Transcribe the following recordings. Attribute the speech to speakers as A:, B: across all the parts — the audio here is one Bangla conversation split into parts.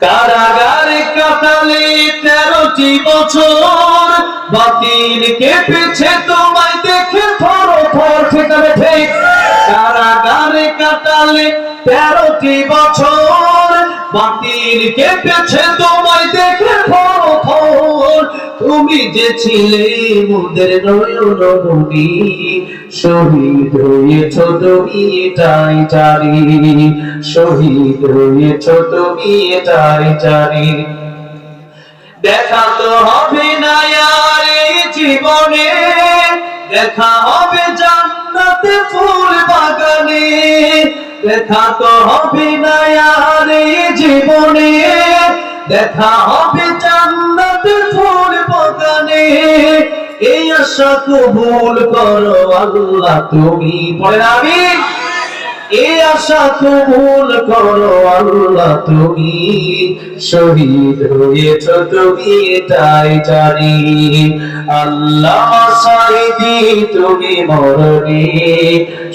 A: কারাগারে কাটালে তেরোটি বছর। বাতিল কেঁপেছে তোমায় দেখে থর থর ঠিকানে ঠিক। কারাগারে কাটালে তেরোটি বছর। বাতিল কেঁপেছে তোমায় দেখে তুমি যে ছিলে মুদের নয়ন নবী শহীদ হয়েছ তুমি এটাই জানি, শহীদ হয়েছ তুমি এটাই জানি। দেখা তো হবে না আর জীবনে, দেখা হবে জান্নাতে ফুল বাগানে, দেখা তো হবে না আর জীবনে। দেখা হবে জান্নাতে ফুল বাগানে। এই আশা কবুল করো আল্লাহ তুমি পড়ে আমি? এই আশা কবুল করো আল্লাহ, তুমি শহীদ হয়েছ, তুমি এটাই জানি। আল্লাহ সাইদি তুমি মরণি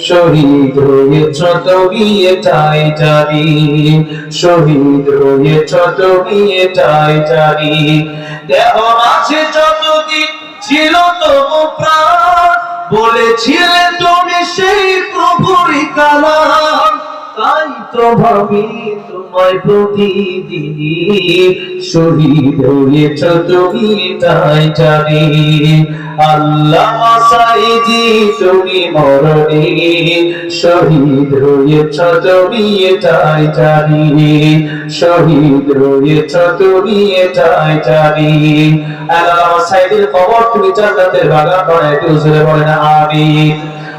A: শহীদ হয়েছ, তুমি এটাই জানি। শহীদ হয়েছ, তুমি এটাই জানি। দেহ যতদিন ছিল তবু প্রাণ বলেছিলে তুমি সেই প্রভুরই কালাম। তাই তো ভাবি তোমায় প্রতিদিনই শহীদ হয়েছ তুমি, তাই জানি। আল্লাহ সাইদি তুমি মরণি শহীদ হয়েছ তুমি এটাই জানি। শহীদ হয়েছ তুমি এটাই জানি। আল্লাহ সাইদির খবর তুমি জান্নাতের বাগান আমিন আয় আল্লাহ রাব্বুল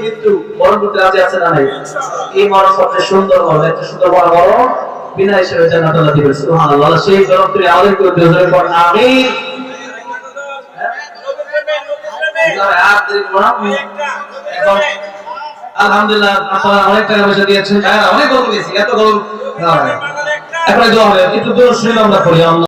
A: মৃত্যু মরণ এত
B: এখন আলহামদুলিল্লাহ অনেক টাকা পয়সা হ্যাঁ গরম এখন আমরা